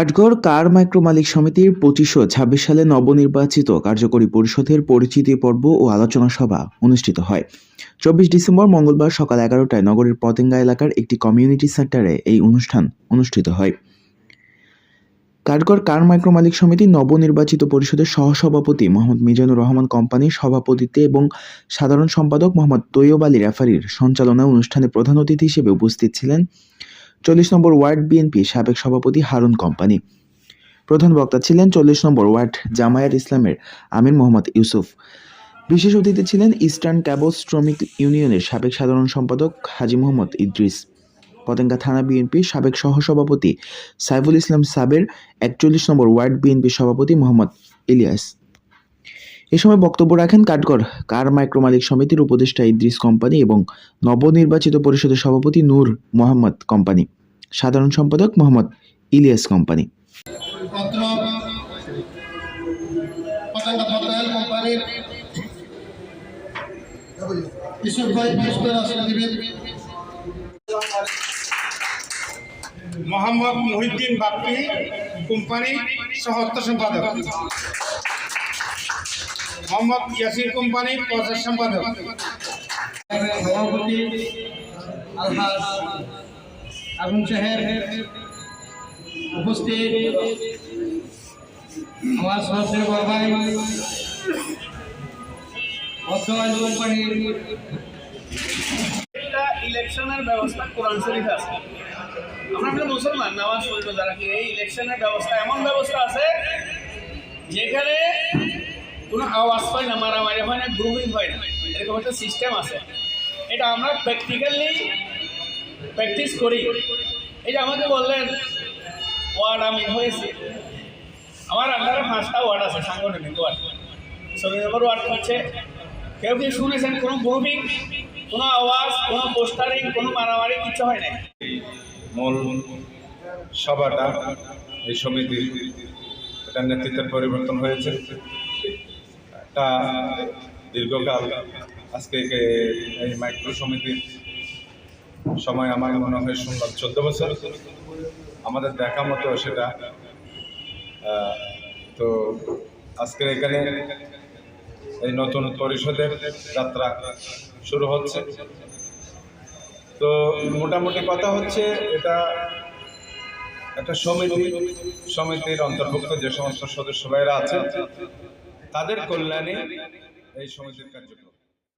কাঠগড় কার micro মালিক সমিতির পঁচিশশো ছাব্বিশ সালে নবনির্বাচিত কার্যকরী পরিষদের পরিচিতি পর্ব ও আলোচনা সভা অনুষ্ঠিত হয়। চব্বিশ ডিসেম্বর মঙ্গলবার সকাল এগারোটায় নগরের পতেঙ্গা এলাকার একটি কমিউনিটি সেন্টারে এই অনুষ্ঠান অনুষ্ঠিত হয়। কাঠগড় কার মাইক্রো মালিক সমিতি নবনির্বাচিত পরিষদের সহসভাপতি মোহাম্মদ মিজানুর রহমান কোম্পানির সভাপতিত্বে এবং সাধারণ সম্পাদক মোহাম্মদ তৈয়ব আলী রেফারির সঞ্চালনায় অনুষ্ঠানে প্রধান অতিথি হিসেবে উপস্থিত ছিলেন চল্লিশ নম্বর ওয়ার্ড বিএনপি সাবেক সভাপতি হারুন কোম্পানি। প্রধান বক্তা ছিলেন চল্লিশ নম্বর ওয়ার্ড জামায়াত ইসলামের আমির মোহাম্মদ ইউসুফ। বিশেষ অতিথি ছিলেন ইস্টার্ন ক্যাবল শ্রমিক ইউনিয়নের সাবেক সাধারণ সম্পাদক হাজি মোহাম্মদ ইদ্রিস। পতেঙ্গা থানা বিএনপির সাবেক সহসভাপতি সাইফুল ইসলাম সাবের একচল্লিশ নম্বর ওয়ার্ড বিএনপির সভাপতি মোহাম্মদ ইলিয়াস। এ সময় বক্তব্য রাখেন কাঠগড়। কার মাইক্রো মালিক সমিতির উপদেষ্টা ইদ্রিস কোম্পানি এবং নবনির্বাচিত পরিষদের সভাপতি নূর মোহাম্মদ কোম্পানি। সাধারণ সম্পাদক মোহাম্মদ ইলিয়াস কোম্পানি। মোহাম্মদ মহিউদ্দিন বাপ্পি কোম্পানি সহত্ব সম্পাদক। মোহাম্মদ ইয়াসির কোম্পানি প্রচার সম্পাদক। সভাপতি আলহাজ আগুন সাহেব উপস্থিত। আমার সহযোগী বাবাই অর্থবান কোম্পানির একটা ইলেকশনের ব্যবস্থা কোরআন শরীফে আছে। আমরা আমরা মুসলমান নামাজ পড়ব যারা। কি এই ইলেকশনের ব্যবস্থা এমন ব্যবস্থা আছে যেখানে কোনো আওয়াজ হয় না, মারামারি হয় না গ্রুপিং হয় না। এরকম একটা সিস্টেম আছে। এটা আমরা প্র্যাকটিক্যালি প্র্যাকটিস করি। এই যে আমাকে বললেন ওয়ার্ড আমি হয়েছে আমার আন্ডারে পাঁচটা ওয়ার্ড আছে, সাংগঠনিক ওয়ার্ড সতেরো নম্বর ওয়ার্ড হচ্ছে, কেউ কি শুনেছেন কোনো গ্রুপিং কোনো আওয়াজ, কোনো পোস্টারিং কোনো মারামারি কিছু হয় নাই? মূল, সভাটা, এই সমিতির এটা নেতৃত্বের পরিবর্তন হয়েছে। একটা দীর্ঘকাল আজকে এই মাইক্রো সমিতির সময় আমার মনে হয় শুনলাম। চোদ্দ বছর আমাদের দেখা মতো সেটা। তো আজকে এখানে এই নতুন পরিষদের যাত্রা শুরু হচ্ছে। তো মোটামুটি কথা হচ্ছে এটা একটা সমিতি, সমিতির অন্তর্ভুক্ত যে সমস্ত সদস্য ভাইরা আছে তাদের কল্যাণে এই সমাজের কার্যক্রম।